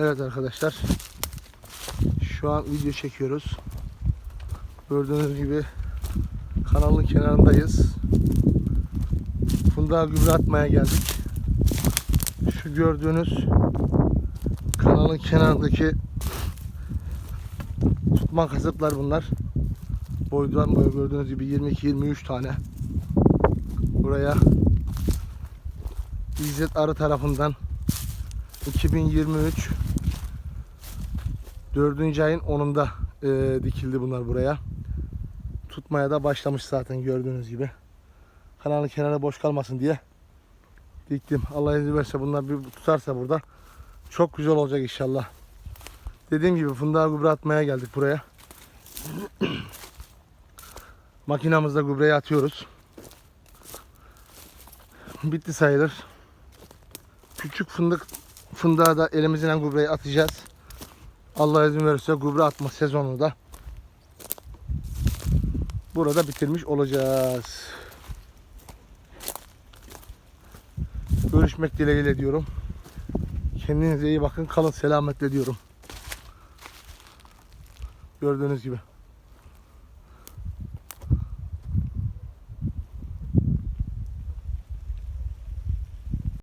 Evet arkadaşlar. Şu an video çekiyoruz. Gördüğünüz gibi kanalın kenarındayız. Fındığa gübre atmaya geldik. Şu gördüğünüz kanalın kenarındaki tutma kasıplar bunlar. Boydan boya gördüğünüz gibi 22-23 tane. Buraya İzzet Arı tarafından 2023 4. ayın 10'unda e, dikildi bunlar buraya. Tutmaya da başlamış zaten gördüğünüz gibi. Kanalın kenarı boş kalmasın diye diktim. Allah izin verirse bunlar bir tutarsa burada çok güzel olacak inşallah. Dediğim gibi fındığa gübre atmaya geldik buraya. Makinamızda gübreyi atıyoruz. Bitti sayılır. Küçük fındık fındığa da elimizle gübreyi atacağız. Allah izin verirse gübre atma sezonu da burada bitirmiş olacağız. Görüşmek dileğiyle diyorum. Kendinize iyi bakın. Kalın selametle diyorum. Gördüğünüz gibi.